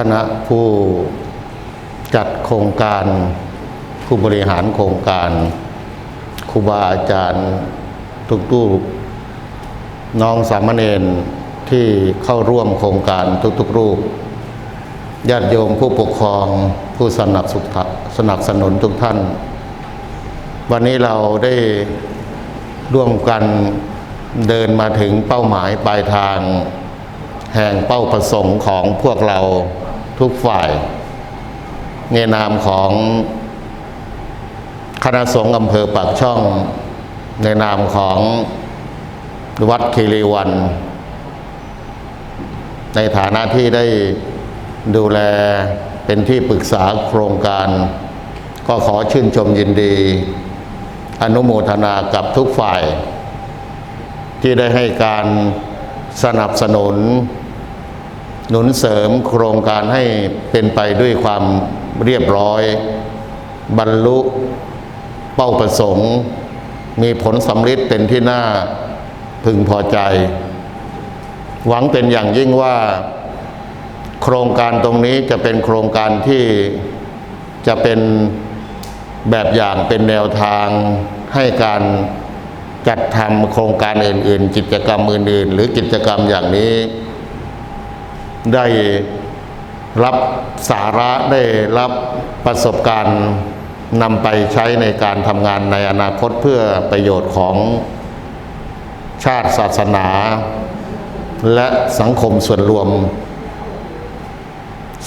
คณะผู้จัดโครงการ ผู้บริหารโครงการครูบาอาจารย์ทุกทูกน้องสามเณรที่เข้าร่วมโครงการทุกๆรูปญาติโยมผู้ปกครองผู้สนับสนุนสนับสนุนทุกท่าน วันนี้เราได้ร่วมกันเดินมาถึงเป้าหมายปลายทาง แห่งเป้าประสงค์ของพวกเรา ทุกฝ่าย ในนามของคณะสงฆ์อำเภอปากช่อง ในนามของวัดคีรีวัน ในฐานะที่ได้ดูแลเป็นที่ปรึกษาโครงการ ก็ขอชื่นชมยินดี อนุโมทนากับทุกฝ่าย ที่ได้ให้การสนับสนุน หนุนเสริมโครงการให้เป็นไปด้วยความเรียบร้อย บรรลุเป้าประสงค์ มีผลสำลิดเป็นที่น่าพึงพอใจ หวังเป็นอย่างยิ่งว่า โครงการตรงนี้จะเป็นโครงการที่จะเป็นแบบอย่างเป็นแนวทางให้การจัดทำโครงการอื่น ๆ กิจกรรมอื่น ๆ หรือกิจกรรมอย่างนี้ ได้รับสาระได้รับประสบการณ์นำไปใช้ในการทำงานในอนาคตเพื่อประโยชน์ของชาติศาสนา และสังคมส่วนรวม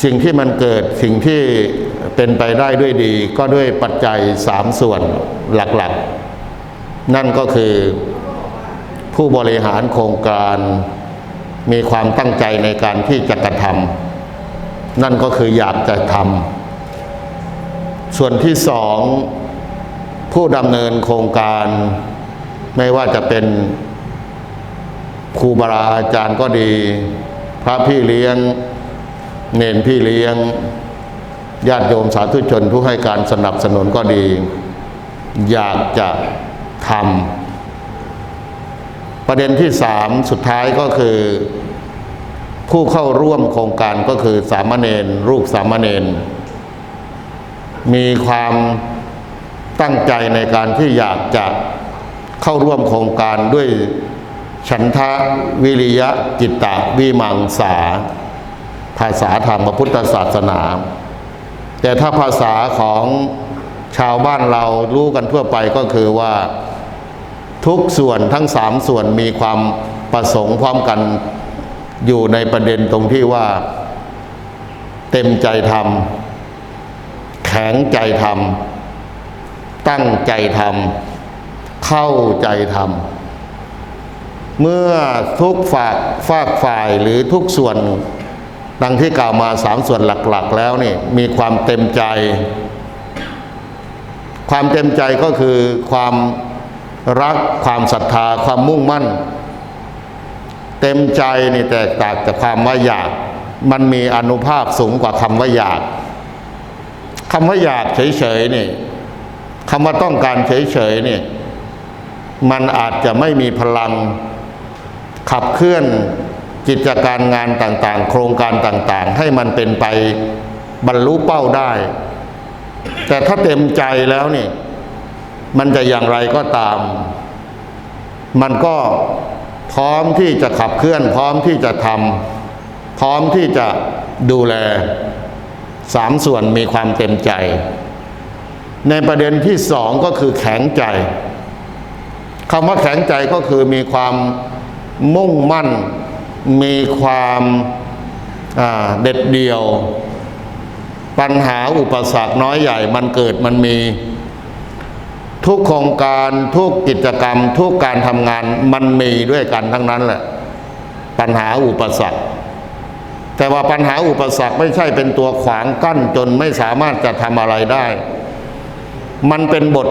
สิ่งที่มันเกิดสิ่งที่เป็นไปได้ด้วยดีก็ด้วยปัจจัยสามส่วนหลักๆ นั่นก็คือผู้บริหารโครงการ มีความตั้งใจในการที่จะกระทำนั่นก็คืออยากจะทำส่วนที่สอง ผู้ดำเนินโครงการไม่ว่าจะเป็นครูบาอาจารย์ก็ดี พระพี่เลี้ยง เนนพี่เลี้ยง ญาติโยมสาธุชนผู้ให้การสนับสนุนก็ดี อยากจะทำ ประเด็นที่สามสุดท้ายก็คือ ผู้เข้าร่วมโครงการก็คือสามเณรลูกสามเณรมีความตั้งใจในการที่อยากจะเข้าร่วมโครงการด้วยฉันทะวิริยะจิตตะวิมังสา ภาษาทางพระพุทธศาสนา แต่ถ้าภาษาของชาวบ้านเรารู้กันทั่วไปก็คือว่า ทุกส่วนทั้งสามส่วนมีความประสงค์พร้อมกันอยู่ในประเด็นตรงที่ว่า เต็มใจทำแข็งใจทำตั้งใจทำเข้าใจทำเมื่อทุกฝากฝากฝ่ายหรือทุกส่วน ดังที่กล่าวมาสามส่วนหลัก ๆ แล้วนี่มีความเต็มใจ ความเต็มใจก็คือความ รักความศรัทธาความมุ่งมั่น เต็มใจนี่แตกต่างจากความว่าอยาก มันมีอนุภาพสูงกว่าคำว่าอยากคำว่าอยากเฉยๆนี่คำว่าต้องการเฉยๆนี่มันอาจจะไม่มีพลังขับเคลื่อนกิจการงานต่างๆ โครงการต่างๆ ให้มันเป็นไปบรรลุเป้าได้ แต่ถ้าเต็มใจแล้วนี่ มันจะอย่างไรก็ตาม มันก็พร้อมที่จะขับเคลื่อน พร้อมที่จะทำพร้อมที่จะดูแลสามส่วนมีความเต็มใจ ในประเด็นที่สองก็คือแข็งใจคำว่าแข็งใจก็คือมีความมุ่งมั่น มีความเด็ดเดี่ยว ปัญหาอุปสรรคน้อยใหญ่มันเกิดมันมี ทุกโครงการทุกกิจกรรม ทุกการทำงานมันมีด้วยกันทั้งนั้นแหละ ปัญหาอุปสรรค แต่ว่าปัญหาอุปสรรคไม่ใช่เป็นตัวขวางกั้นจนไม่สามารถจะทำอะไรได้ มันเป็นบท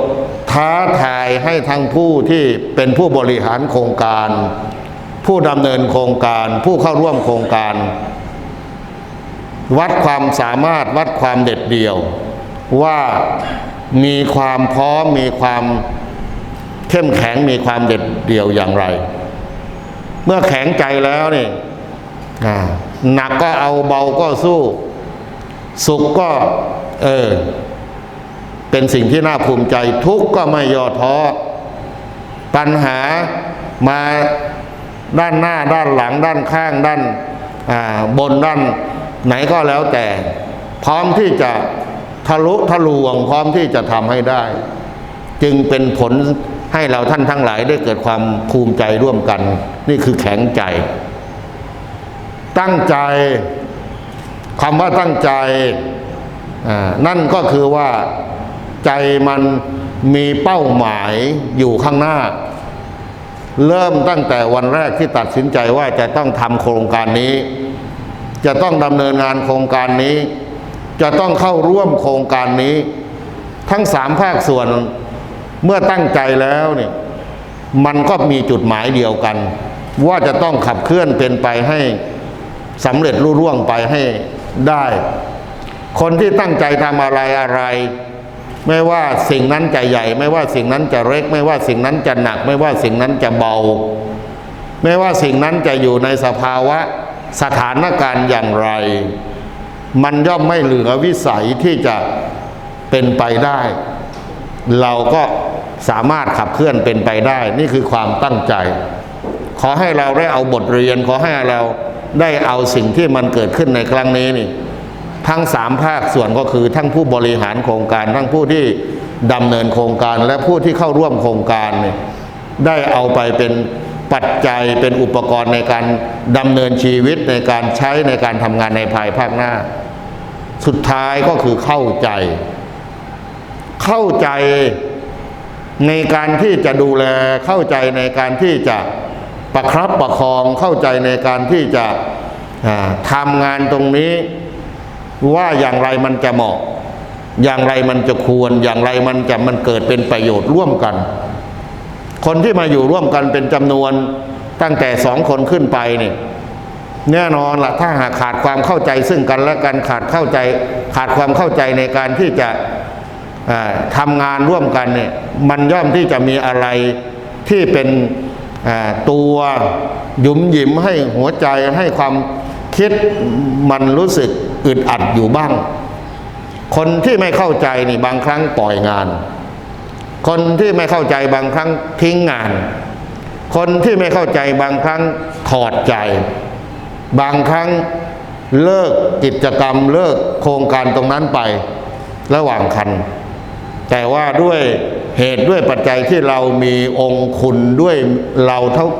ท้าทายให้ทั้งผู้ที่เป็นผู้บริหารโครงการ ผู้ดำเนินโครงการ ผู้เข้าร่วมโครงการ วัดความสามารถวัดความเด็ดเดี่ยวว่า มีความพร้อมมีความเข้มแข็งมีความเด็ดเดี่ยวอย่างไร เมื่อแข็งใจแล้วนี่หนักก็เอาเบาก็สู้ สุขก็เออเป็นสิ่งที่น่าภูมิใจทุกข์ก็ไม่ย่อท้อปัญหามาด้านหน้าด้านหลังด้านข้างด้านาบนด้านไหนก็แล้วแต่ พร้อมที่จะ ทะลุทะลวงพร้อมที่จะทำให้ได้ จึงเป็นผลให้เราท่านทั้งหลายได้เกิดความภูมิใจร่วมกัน นี่คือแข็งใจ ตั้งใจคำว่าตั้งใจนั่นก็คือว่าใจมันมีเป้าหมายอยู่ข้างหน้า เริ่มตั้งแต่วันแรกที่ตัดสินใจว่าจะต้องทำโครงการนี้ จะต้องดำเนินงานโครงการนี้ จะต้องเข้าร่วมโครงการนี้ ทั้งสามภาคส่วนเมื่อตั้งใจแล้วเนี่ยมันก็มีจุดหมายเดียวกัน ว่าจะต้องขับเคลื่อนเป็นไปให้สำเร็จรุ่ร่วงไปให้ได้ คนที่ตั้งใจทำอะไรอะไร ไม่ว่าสิ่งนั้นจะใหญ่ ไม่ว่าสิ่งนั้นจะเล็ก ไม่ว่าสิ่งนั้นจะหนัก ไม่ว่าสิ่งนั้นจะเบา ไม่ว่าสิ่งนั้นจะอยู่ในสภาวะสถานการณ์อย่างไร มันย่อมไม่เหลือวิสัยที่จะเป็นไปได้ เราก็สามารถขับเคลื่อนเป็นไปได้ นี่คือความตั้งใจ ขอให้เราได้เอาบทเรียน ขอให้เราได้เอาสิ่งที่มันเกิดขึ้นในครั้งนี้นี่ ทั้งสามภาคส่วนก็คือทั้งผู้บริหารโครงการ ทั้งผู้ที่ดำเนินโครงการและผู้ที่เข้าร่วมโครงการเนี่ยได้เอาไปเป็น ปัจจัยเป็นอุปกรณ์ในการดำเนินชีวิตในการใช้ในการทำงานในภายภาคหน้า สุดท้ายก็คือเข้าใจ เข้าใจในการที่จะดูแลเข้าใจในการที่จะประครับประคองเข้าใจในการที่จะทำงานตรงนี้ ว่าอย่างไรมันจะเหมาะ อย่างไรมันจะควร อย่างไรมันจะมันเกิดเป็นประโยชน์ร่วมกัน คนที่มาอยู่ร่วมกันเป็นจำนวนตั้งแต่สองคนขึ้นไปนี่แน่นอนละถ้าหากขาดความเข้าใจซึ่งกันและกันขาดเข้าใจ ขาดความเข้าใจในการที่จะอ่าทำงานร่วมกันเนี่ยมันย่อมที่จะมีอะไรที่เป็นตัวหยุมหยิมให้หัวใจให้ความคิดมันรู้สึกอึดอัดอยู่บ้าง คนที่ไม่เข้าใจนี่บางครั้งปล่อยงาน คนที่ไม่เข้าใจบางครั้งทิ้งงาน คนที่ไม่เข้าใจบางครั้งถอดใจ บางครั้งเลิกกิจกรรมเลิกโครงการตรงนั้นไประหว่างคัน แต่ว่าด้วยเหตุด้วยปัจจัยที่เรามีองค์คุณด้วยเราทั้ง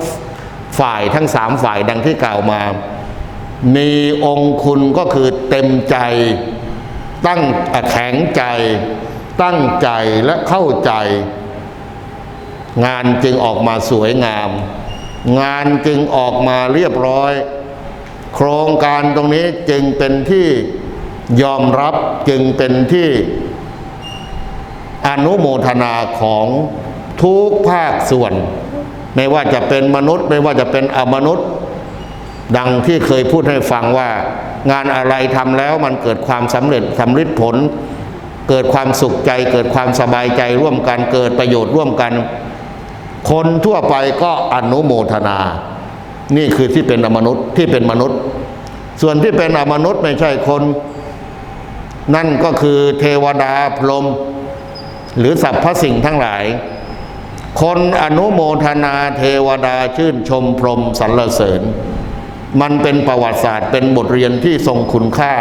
ฝ่ายทั้งสามฝ่ายดังที่กล่าวมา มีองค์คุณก็คือเต็มใจตั้งแข็งใจ ตั้งใจและเข้าใจ งานจึงออกมาสวยงาม งานจึงออกมาเรียบร้อย โครงการตรงนี้จึงเป็นที่ยอมรับจึงเป็นที่อนุโมทนาของทุกภาคส่วน ไม่ว่าจะเป็นมนุษย์ ไม่ว่าจะเป็นอมนุษย์ ดังที่เคยพูดให้ฟังว่า งานอะไรทำแล้วมันเกิดความสำเร็จสำลิดผล เกิดความสุขใจ เกิดความสบายใจร่วมกันเกิดประโยชน์ร่วมกัน คนทั่วไปก็อนุโมทนา นี่คือที่เป็นอมนุษย์ที่เป็นมนุษย์ ส่วนที่เป็นอมนุษย์ไม่ใช่คน นั่นก็คือเทวดาพรหมหรือสรรพสิ่งทั้งหลาย คนอนุโมทนาเทวดาชื่นชมพรหมสรรเสริญ มันเป็นประวัติศาสตร์เป็นบทเรียนที่ทรงคุณค่า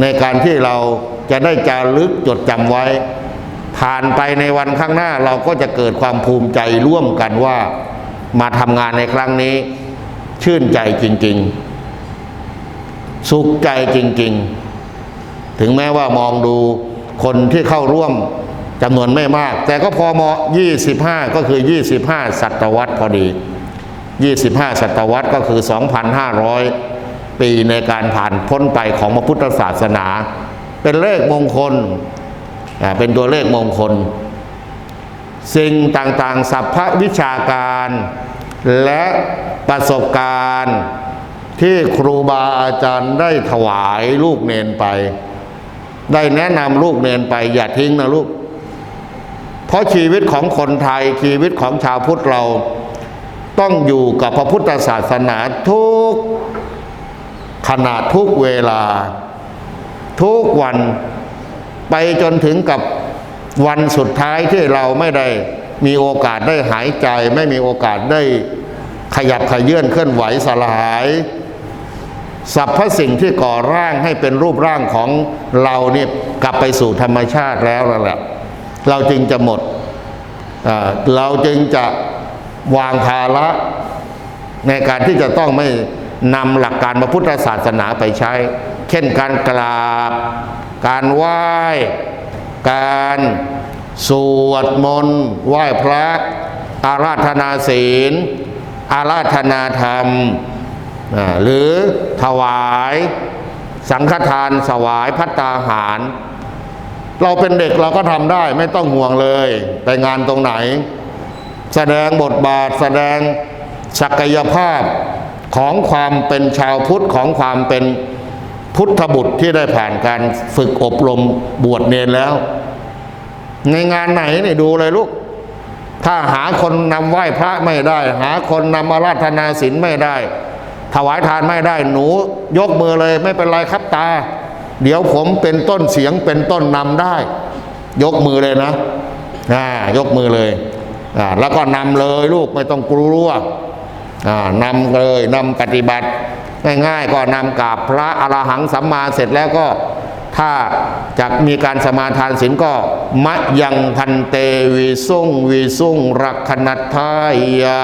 ในการที่เรา จะได้จารึกจดจำไว้ ผ่านไปในวันข้างหน้าเราก็จะเกิดความภูมิใจร่วมกันว่า มาทำงานในครั้งนี้ ชื่นใจจริง ๆ สุขใจจริง ๆ ถึงแม้ว่ามองดูคนที่เข้าร่วมจำนวนไม่มาก แต่ก็พอเหมาะ 25 ก็คือ 25 ศตวรรษพอดี 25 ศตวรรษก็คือ 2,500 ปีในการผ่านพ้นไปของพระพุทธศาสนา เป็นเลขมงคล เป็นตัวเลขมงคล สิ่งต่างๆสัพพวิชาการ และประสบการณ์ที่ครูบาอาจารย์ได้ถวายลูกเนนไป ได้แนะนำลูกเนนไป อย่าทิ้งนะลูก เพราะชีวิตของคนไทยชีวิตของชาวพุทธเราต้องอยู่กับพระพุทธศาสนาทุกขณะทุกเวลา ทุกวันไปจนถึงกับวันสุดท้ายที่เราไม่ได้มีโอกาสได้หายใจ ไม่มีโอกาสได้ขยับขยื่นเคลื่อนไหวสลายสรรพสิ่งที่ก่อร่างให้เป็นรูปร่างของเราเนี่ยกลับไปสู่ธรรมชาติแล้วนั่นแหละ เราจึงจะหมดเราจึงจะวางภาระในการที่จะต้องไม่นำหลักการพระพุทธศาสนาไปใช้ เช่นการกราบ การไหว้ การสวดมนต์ไหว้พระ อาราธนาศีล อาราธนาธรรม หรือถวาย สังฆทานสวายพัตตาหาร เราเป็นเด็กเราก็ทำได้ไม่ต้องห่วงเลย ไปงานตรงไหน แสดงบทบาทแสดงศักยภาพของความเป็นชาวพุทธของความเป็น พุทธบุตรที่ได้ผ่านการฝึกอบรมบวชเนรแล้ว ในงานไหนเนี่ยดูเลยลูก ถ้าหาคนนำไหว้พระไม่ได้ หาคนนำอาราธนาศีลไม่ได้ ถวายทานไม่ได้หนูยกมือเลยไม่เป็นไรครับตา เดี๋ยวผมเป็นต้นเสียงเป็นต้นนำได้ ยกมือเลยนะอ่ายกมือเลยอ่าแล้วก็นำเลยลูกไม่ต้องกลัวอ่านำเลยนำปฏิบัติ ง่ายๆ ก็นำกราบพระอรหังสัมมาเสร็จแล้วก็ถ้าจะมีการสมาทานศีลก็มะยังพันเตวิสุงวิสุงรักขณัทายะ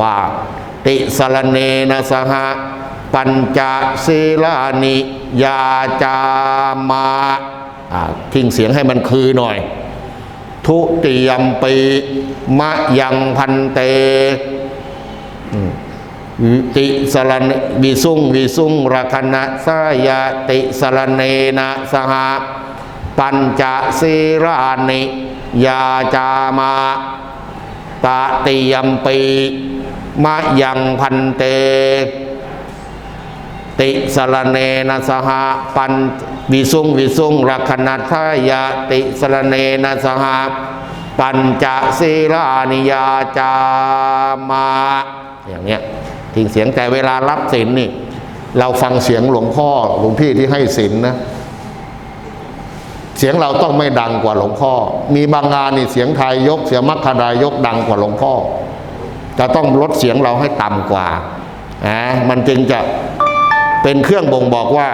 ว่าติสรเนนะสหะปัญจศีลานิยาจามาทิ้งเสียงให้มันคือหน่อย ทุติยมปีมะยังพันเต ติสรณวิสุงวิสุงรักณะสายาติสรเนนะสหปัญจศีรานิยาจามาตติยมปีมะยังพันเต ติสรเนนะสหปันวิสุงวิสุงรักนัทายาติสรเนนะสหปัญจศีลานิยาจามาอย่างเนี้ย ทิ้งเสียงแต่เวลารับศีลนี่ เราฟังเสียงหลวงพ่อหลวงพี่ที่ให้ศีลนะเสียงเราต้องไม่ดังกว่าหลวงพ่อ มีบางงานนี่เสียงไทยยก เสียงมัคคดายกดังกว่าหลวงพ่อ จะต้องลดเสียงเราให้ต่ำกว่าอ่ามันจึงจะเป็นเครื่องบ่งบอกว่า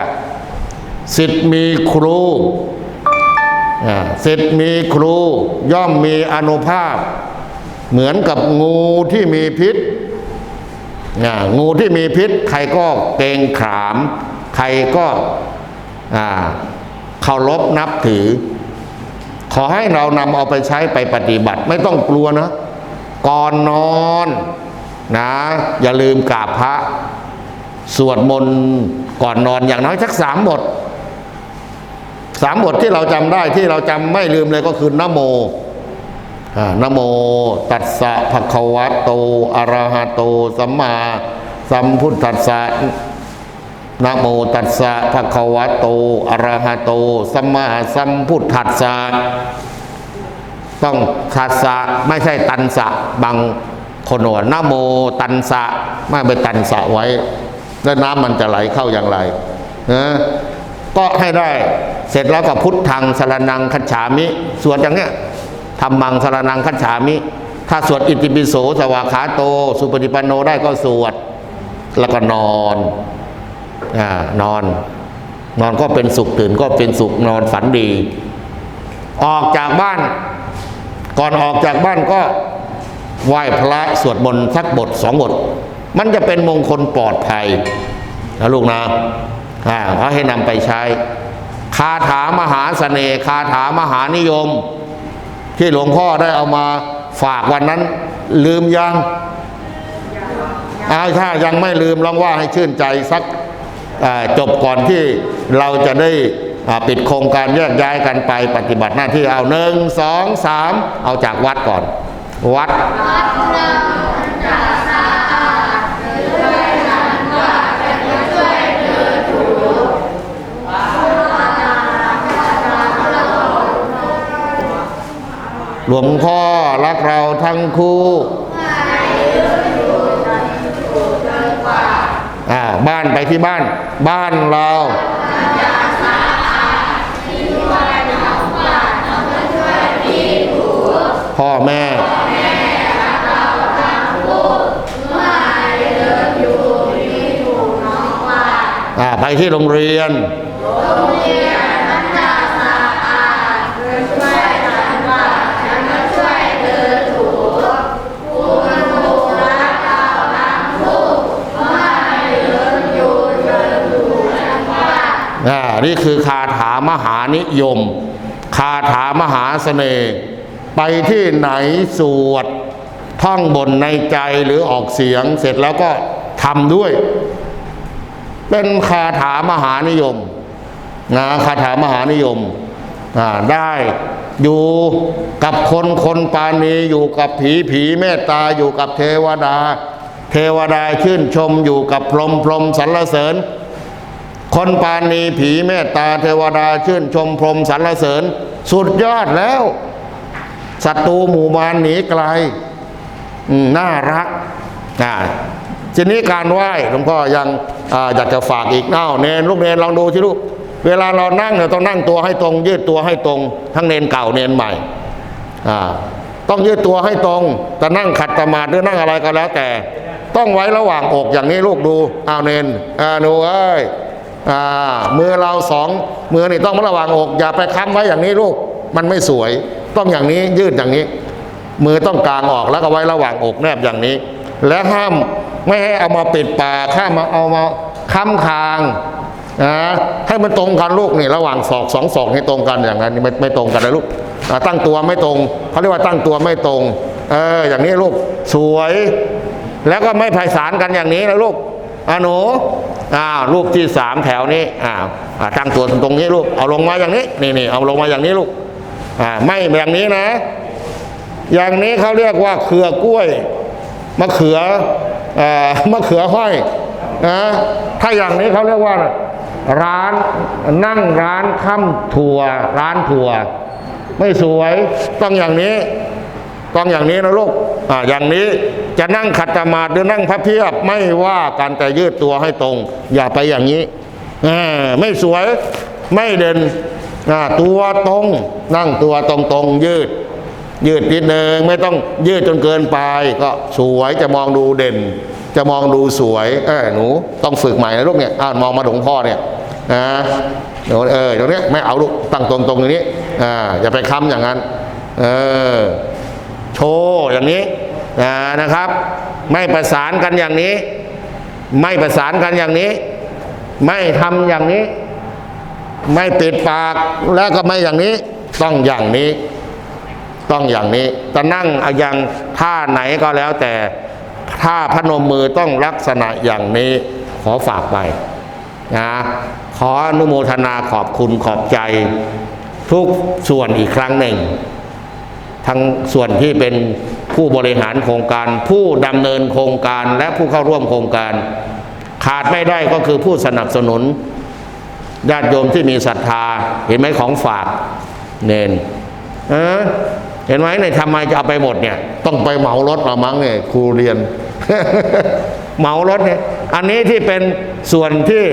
สิทธิ์มีครูอ่าสิทธิ์มีครูย่อมมีอนุภาพ เหมือนกับงูที่มีพิษ งูที่มีพิษ ใครก็เกรงขาม ใครก็เคารพนับถือ ขอให้เรานำเอาไปใช้ไปปฏิบัติ ไม่ต้องกลัวนะ ก่อนนอนนะ อย่าลืมกราบพระ สวดมนต์ก่อนนอนอย่างน้อยสักสามบทสามบทที่เราจำได้ที่เราจำไม่ลืมเลยก็คือนโม นโมตัสสะภะคะวะโตอะระหะโตสัมมาสัมพุทธัสสะนโมตัสสะภะคะวะโตอะระหะโตสัมมาสัมพุทธัสสะต้องทัสสะไม่ใช่ตันสะบางคนว่านโมตันสะไม่ไปตันสะไว้ แล้วน้ำมันจะไหลเข้าอย่างไรนะก็ให้ได้เสร็จแล้วก็พุทธังสรนังคัจฉามิ สวดอย่างเนี้ย ธรรมังสารนังคัจฉามิ ถ้าสวดอิติปิโสสวากขาโต สุปฏิปันโนได้ก็สวด แล้วก็นอนอนอน นอนก็เป็นสุขตื่นก็เป็นสุขนอนฝันดี ออกจากบ้าน ก่อนออกจากบ้านก็ไหว้พระสวดมนต์สักบทสองบท มันจะเป็นมงคลปลอดภัยนะลูกนะอ่าเขาให้นำไปใช้ คาถามหาเสน่ห์คาถามหานิยม ที่หลวงพ่อได้เอามาฝากวันนั้น ลืมยังอาถ้ายังไม่ลืมลองว่าให้ชื่นใจสักจบก่อนที่เราจะได้ปิดโครงการแยกย้ายกันไปปฏิบัติหน้าที่เอาหนึ่งสองสามเอาจากวัดก่อน วัด หลวงพ่อรักเราทั้งคู่อ่าบ้านไปที่บ้าน บ้านเราพ่อแม่พ่อแม่รักเราทั้งคู่มาเดินอยู่ที่ถูกน้องว่าไปที่โรงเรียนโรงเรียน นี่คือคาถามหานิยม คาถามหาเสน่ห์ไปที่ไหนสวด ท่องบนในใจหรือออกเสียงเสร็จแล้วก็ทำด้วย เป็นคาถามหานิยมนะคาถามหานิยมได้อยู่กับคนคนปานีอยู่กับผีผีเมตตาอยู่กับเทวดา เทวดาชื่นชมอยู่กับพรหมพรหมสรรเสริญ คนปานีผีเมตตาเทวดาชื่นชมพรมสรรเสริญ สุดยอดแล้วศัตรูหมู่มารหนีไกลน่ารักอ่าทีนี้การไหว้หลวงพ่อยังออยากจะฝากอีกเน่าเนนลูกเนนลองดูสิลูกเวลาเรานั่งเนี่ยต้องนั่งตัวให้ตรง ยืดตัวให้ตรง ทั้งเนนเก่าเนนใหม่ต้องยืดตัวให้ตรงจะนั่งขัดสมาหรือนั่งอะไรก็แล้วแต่ ต้องไว้ระหว่างอกอย่างนี้ลูกดูอ้าวเนนอ่าหนูเอ้ย อ่ามือเราสองมือนี่ต้องระวังอก อย่าไปค้ำไว้อย่างนี้ลูก มันไม่สวย ต้องอย่างนี้ยืดอย่างนี้ มือต้องกลางออกแล้วก็ไว้ระหว่างอกแนบอย่างนี้ และห้ามไม่ให้เอามาปิดปากห้ามาเอามาค้ำคางนะให้มันตรงกันลูกนี่ระหว่างศอกสองศอกให้ตรงกันอย่างนั้นไม่ไม่ตรงกันนะลูกตั้งตัวไม่ตรงเขาเรียกว่าตั้งตัวไม่ตรงเอออย่างนี้ลูกสวย แล้วก็ไม่ไพศาลกันอย่างนี้นะลูกอ่าหนู อ่ารูปที่สามแถวนี้อ่าตั้งตัวตรงนี้ลูกเอาลงมาอย่างนี้นี่นี่เอาลงมาอย่างนี้ลูกอ่าไม่แบบนี้นะ อย่างนี้เขาเรียกว่าเครือกล้วยมะเขืออ่อมะเขือห้อยนะถ้าอย่างนี้เขาเรียกว่า ร้านนั่งร้านข้ามถั่วร้านถั่ว ไม่สวยต้องอย่างนี้ ต้องอย่างนี้นะลูกอ่าอย่างนี้จะนั่งขัดสมาธิหรือนั่งพับเพียบไม่ว่ากันแต่ยืดตัวให้ตรง อย่าไปอย่างนี้อ่าไม่สวยไม่เด่นอ่าตัวตรง นั่งตัวตรงตรงยืด ยืดนิดนึงไม่ต้องยืดจนเกินไป ก็สวยจะมองดูเด่น จะมองดูสวยเออหนูต้องฝึกใหม่นะลูกเนี่ยอ่ามองมาถึงพ่อเนี่ยนะเดี๋ยวเออเดี๋ยวนี้ไม่เอาลูกตั้งตรงตรงอย่างนี้อ่าอย่าไปค้ำอย่างนั้น เออ โชว์อย่างนี้นะครับ ไม่ประสานกันอย่างนี้ ไม่ประสานกันอย่างนี้ ไม่ทำอย่างนี้ ไม่ปิดปากแล้วก็ไม่อย่างนี้ ต้องอย่างนี้ ต้องอย่างนี้จะนั่งอย่างท่าไหนก็แล้วแต่ท่าพนมมือต้องลักษณะอย่างนี้ขอฝากไปนะขออนุโมทนาขอบคุณขอบใจ ทุกส่วนอีกครั้งหนึ่ง ทั้งส่วนที่เป็นผู้บริหารโครงการ ผู้ดำเนินโครงการและผู้เข้าร่วมโครงการ ขาดไม่ได้ก็คือผู้สนับสนุนญาติโยมที่มีศรัทธาเห็นไหมของฝากเนนเออเห็นไหมในยทำไมจะเอาไปหมดเนี่ย ต้องไปเหมารถมามั้งเนี่ยครูเรียน เหมารถเนี่ยอันนี้ที่เป็นส่วนที่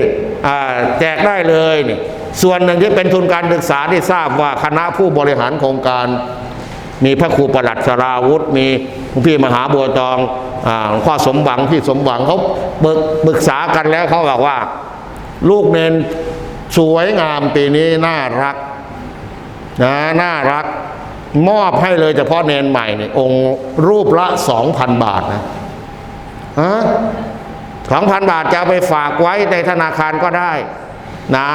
แจกได้เลยนี่ส่วนหนึ่งที่เป็นทุนการศึกษาที่ทราบว่าคณะผู้บริหารโครงการ มีพระครูประหลัดสราวุธ มีหลวงพี่มหาบัวตองอ่าหลวงพ่อสมหวังพี่สมหวังเขาปรึกปรึกษากันแล้วเขาบอกว่า ลูกเนนสวยงามปีนี้น่ารักนะน่ารักมอบให้เลยเฉพาะเนนใหม่นี่องค์รูปละสองพันบาทนะฮะสองพันบาทจะไปฝากไว้ในธนาคารก็ได้นะ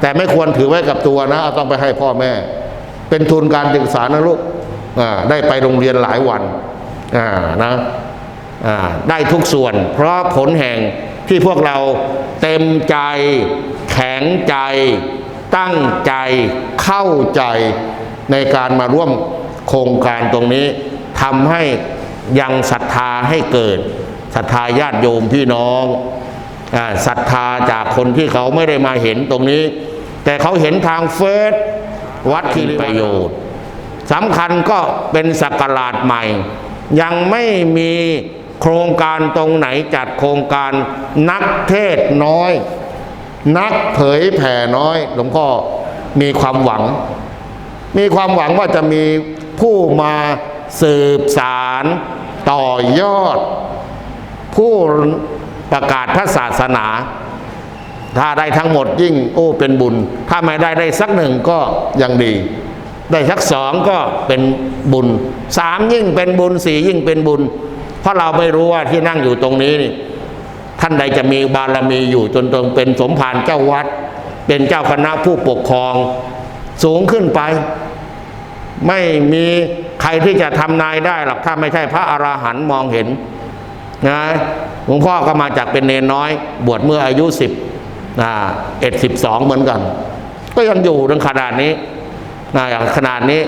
แต่ไม่ควรถือไว้กับตัวนะ เอาต้องไปให้พ่อแม่ เป็นทุนการศึกษานะลูก ได้ไปโรงเรียนหลายวันนะได้ทุกส่วน เพราะผลแห่งที่พวกเราเต็มใจ แข็งใจ ตั้งใจเข้าใจในการมาร่วมโครงการตรงนี้ทำให้ยังศรัทธาให้เกิดศรัทธาญาติโยมพี่น้องศรัทธาจากคนที่เขาไม่ได้มาเห็นตรงนี้ แต่เขาเห็นทางเฟซวัดที่ประโยชน์ สำคัญก็เป็นสักราชใหม่ ยังไม่มีโครงการตรงไหนจัดโครงการนักเทศน์น้อย นักเผยแผ่น้อยหลวงพ่อมีความหวัง มีความหวังว่าจะมีผู้มาสืบสารต่อยอด ผู้ประกาศพระศาสนา ถ้าได้ทั้งหมดยิ่งโอ้เป็นบุญ ถ้าไม่ได้ได้สักหนึ่งก็ยังดี ได้สักสองก็เป็นบุญสามยิ่งเป็นบุญสี่ยิ่งเป็นบุญ เพราะเราไม่รู้ว่าที่นั่งอยู่ตรงนี้นี่ท่านใดจะมีบารมีอยู่จนตรงเป็นสมภารเจ้าวัด เป็นเจ้าคณะผู้ปกครอง สูงขึ้นไป ไม่มีใครที่จะทำนายได้หรอกถ้าไม่ใช่พระอราหันต์มองเห็นนะหลวงพ่อก็มาจากเป็นเนนน้อย บวชเมื่ออายุสิบเอ็ดสิบสองเหมือนกัน ก็ยังอยู่ถึงขนาดนี้ นะอย่างขนาดนี้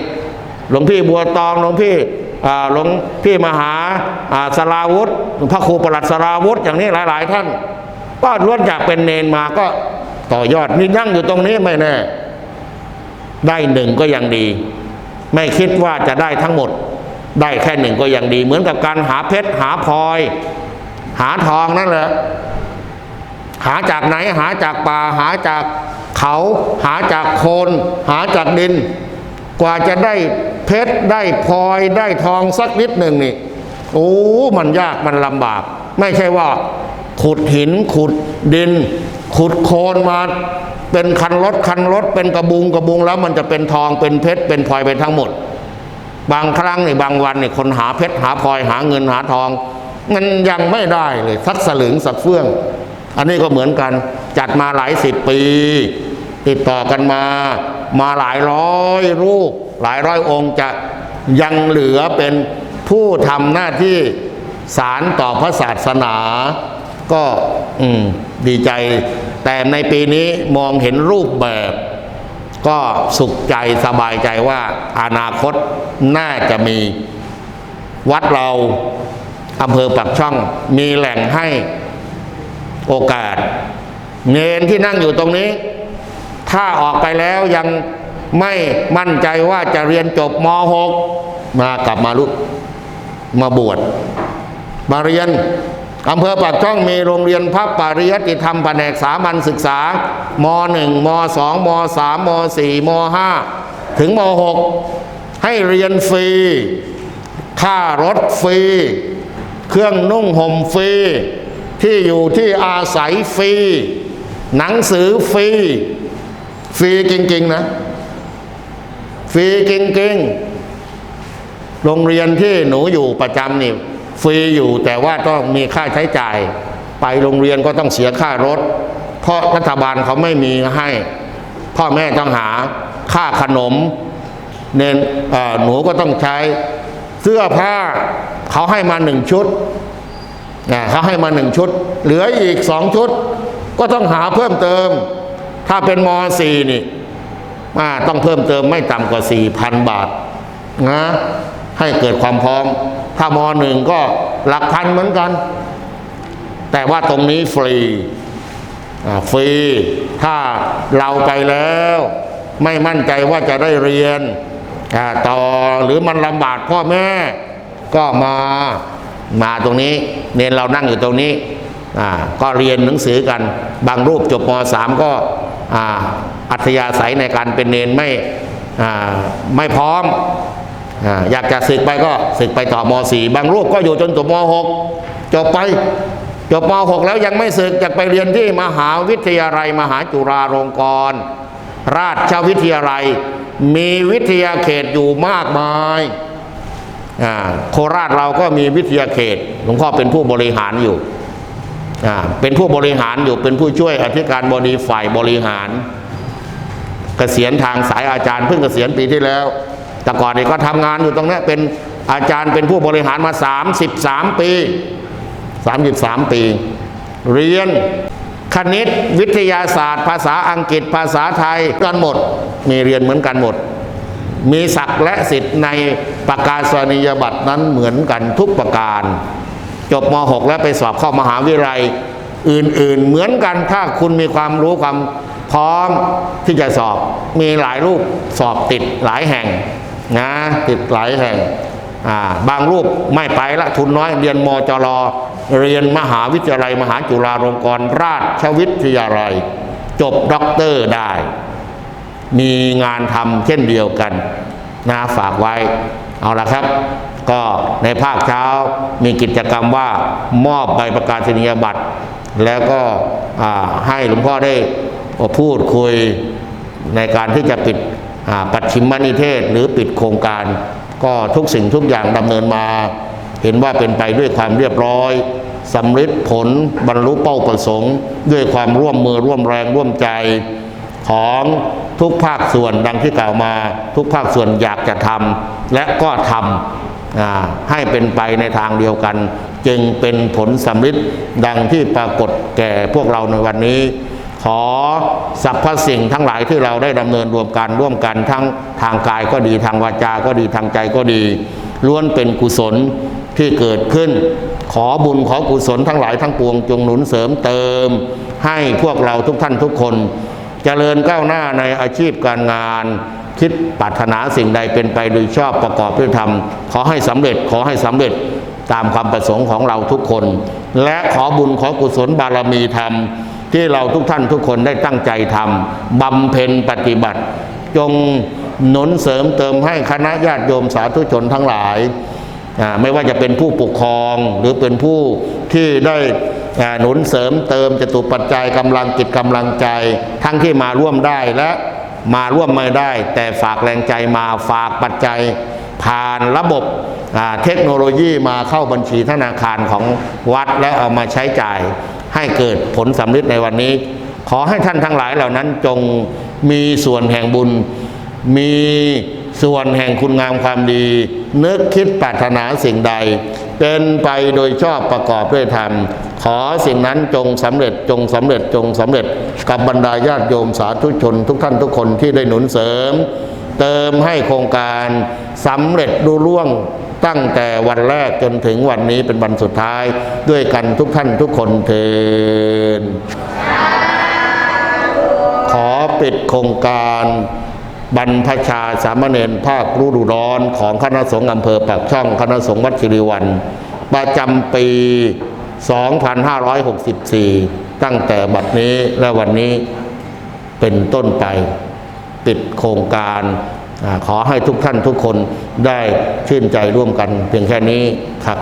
หลวงพี่บัวตองหลวงพี่หลวงพี่มหาสราวุธพระครูประหลัดสราวุธอย่างนี้หลาย ๆ ท่าน ก็ล้วนจากเป็นเนนมาก็ต่อยอดนี่นั่งอยู่ตรงนี้ไม่แน่ ได้หนึ่งก็ยังดี ไม่คิดว่าจะได้ทั้งหมด ได้แค่หนึ่งก็ยังดี เหมือนกับการหาเพชรหาพลอย หาทองนั่นแหละหาจากไหนหาจากป่าหาจาก เขาหาจากโคลนหาจากดิน กว่าจะได้เพชรได้พลอยได้ทองสักนิดหนึ่งนี่โอ้มันยากมันลำบาก ไม่ใช่ว่า ขุดหินขุดดิน ขุดโคลนมาเป็นคันรถคันรถเป็นกระบุงกระบุงแล้วมันจะเป็นทองเป็นเพชรเป็นพลอยไปทั้งหมด บางครั้งในบางวันเนี่ยคนหาเพชรหาพลอยหาเงินหาทอง มันยังไม่ได้เลยสักสลึงสักเฟื่อง อันนี้ก็เหมือนกันจัดมาหลายสิบปี ติดต่อกันมามาหลายร้อยรูป หลายร้อยองค์จะยังเหลือเป็นผู้ทำหน้าที่สารต่อพระศาสนา ก็ดีใจ แต่ในปีนี้มองเห็นรูปแบบ ก็สุขใจสบายใจว่าอนาคตน่าจะมี วัดเราอำเภอปักช่องมีแหล่งให้ โอกาส เนนที่นั่งอยู่ตรงนี้ ถ้าออกไปแล้วยังไม่มั่นใจว่าจะเรียนจบม .6 มากลับมาลุกมาบวชมาเรียนอำเภอปากช่องมีโรงเรียนพระปริยัติธรรมแผนกสามัญศึกษามหนึ่งมสองมสามมสี่มห้าถึงมหกให้เรียนฟรี ค่ารถฟรี เครื่องนุ่งห่มฟรี ที่อยู่ที่อาศัยฟรี หนังสือฟรี ฟรีจริงๆนะ ฟรีจริงๆ โรงเรียนที่หนูอยู่ประจำนี่ฟรีอยู่แต่ว่าต้องมีค่าใช้จ่าย ไปโรงเรียนก็ต้องเสียค่ารถ เพราะรัฐบาลเขาไม่มีให้ พ่อแม่ต้องหาค่าขนมเนนหนูก็ต้องใช้เสื้อผ้าเขาให้มาหนึ่งชุด เขาให้มาหนึ่งชุด เหลืออีกสองชุด ก็ต้องหาเพิ่มเติม ถ้าเป็นม .4 นี่อ่าต้องเพิ่มเติมไม่ต่ำกว่า4,000บาทนะให้เกิดความพร้อม ถ้ามหนึ่งก็หลักพันเหมือนกัน แต่ว่าตรงนี้ฟรีฟรี ถ้าเราไปแล้ว ไม่มั่นใจว่าจะได้เรียนต่อหรือมันลำบากพ่อแม่ก็มา มาตรงนี้เนนเรานั่งอยู่ตรงนี้ก็เรียนหนังสือกัน บางรูปจบม .3 ก็อัธยาศัยในการเป็นเนนไม่ไม่พร้อมออยากจะศึกไปก็ศึกไปต่อม .4 บางรูปก็อยู่จนจบม .6 จบไปจบม .6 แล้วยังไม่ศึกอยากไปเรียนที่มหาวิทยาลัย มหาจุฬาลงกรณราชวิทยาลัย มีวิทยาเขตอยู่มากมาย โคราชเราก็มีวิทยาเขตหลวงพ่อเป็นผู้บริหารอยู่เป็นผู้บริหารอยู่เป็นผู้ช่วยอธิการบดีฝ่ายบริหาร เกษียณทางสายอาจารย์เพิ่งเกษียณปีที่แล้ว แต่ก่อนนี่ก็ทำงานอยู่ตรงนี้เป็นอาจารย์เป็นผู้บริหารมา 33 ปี 33 ปี เรียนคณิตวิทยาศาสตร์ ภาษาอังกฤษภาษาไทยกันหมด มีเรียนเหมือนกันหมด มีศักดิ์และสิทธิ์ในประกาศนียบัตรนั้นเหมือนกันทุกประการ จบม .6 แล้วไปสอบเข้ามหาวิทยาลัยอื่นๆ เหมือนกันถ้าคุณมีความรู้ความพร้อมที่จะสอบมีหลายรูปสอบติดหลายแห่งนะติดหลายแห่งบางรูปไม่ไปละทุนน้อยเรียนมจรเรียนมหาวิทยาลัย มหาจุฬาลงกรณราชวิทยาลัย จบด็อกเตอร์ได้ มีงานทำเช่นเดียวกันนะฝากไว้เอาละครับ ก็ในภาคเช้ามีกิจกรรมว่ามอบใบประกาศนียบัตร แล้วก็ให้หลวงพ่อได้พูดคุยในการที่จะปิดปัจฉิมนิเทศหรือปิดโครงการ ก็ทุกสิ่งทุกอย่างดำเนินมา เห็นว่าเป็นไปด้วยความเรียบร้อยสำเร็จผลบรรลุเป้าประสงค์ ด้วยความร่วมมือร่วมแรงร่วมใจ ของทุกภาคส่วนดังที่กล่าวมา ทุกภาคส่วนอยากจะทำและก็ทำให้เป็นไปในทางเดียวกัน จึงเป็นผลสำเร็จดังที่ปรากฏแก่พวกเราในวันนี้ ขอสรรพสิ่งทั้งหลายที่เราได้ดำเนินรวมกันร่วมกันทั้งทางกายก็ดีทางวาจา ก็ดีทางใจก็ดี ล้วนเป็นกุศลที่เกิดขึ้น ขอบุญขอกุศลทั้งหลายทั้งปวงจงหนุนเสริมเติม ให้พวกเราทุกท่านทุกคน เจริญก้าวหน้าในอาชีพการงาน คิดปรารถนาสิ่งใดเป็นไปโดยชอบประกอบด้วยธรรม ขอให้สำเร็จขอให้สำเร็จตามความประสงค์ของเราทุกคน และขอบุญขอกุศลบารมีธรรม ที่เราทุกท่านทุกคนได้ตั้งใจทำบำเพ็ญปฏิบัติ จงหนุนเสริมเติมให้คณะญาติโยมสาธุชนทั้งหลาย ไม่ว่าจะเป็นผู้ปกครองหรือเป็นผู้ที่ได้ หนุนเสริมเติมจตุปัจจัยกำลังจิตกำลังใจ ทั้งที่มาร่วมได้และมาร่วมไม่ได้ แต่ฝากแรงใจมาฝากปัจจัย ผ่านระบบเทคโนโลยีมาเข้าบัญชีธนาคารของวัดและเอามาใช้จ่ายให้เกิดผลสำเร็จในวันนี้ ขอให้ท่านทั้งหลายเหล่านั้นจงมีส่วนแห่งบุญ มีส่วนแห่งคุณงามความดี นึกคิดปรารถนาสิ่งใด เป็นไปโดยชอบประกอบด้วยธรรม ขอสิ่งนั้นจงสำเร็จจงสำเร็จจงสำเร็จ กับบรรดาญาติโยมสาธุชน ทุกท่านทุกคนที่ได้หนุนเสริม เติมให้โครงการสำเร็จดูล่วงตั้งแต่วันแรกจนถึงวันนี้เป็นวันสุดท้ายด้วยกันทุกท่านทุกคนเทินขอปิดโครงการ บรรพชาสามเณรภาคฤดูร้อนของคณะสงฆ์อำเภอปากช่องคณะสงฆ์วัดชิริวัน ประจำปี 2564 ตั้งแต่บัดนี้และวันนี้เป็นต้นไปปิดโครงการขอให้ทุกท่านทุกคนได้ชื่นใจร่วมกันเพียงแค่นี้ครับ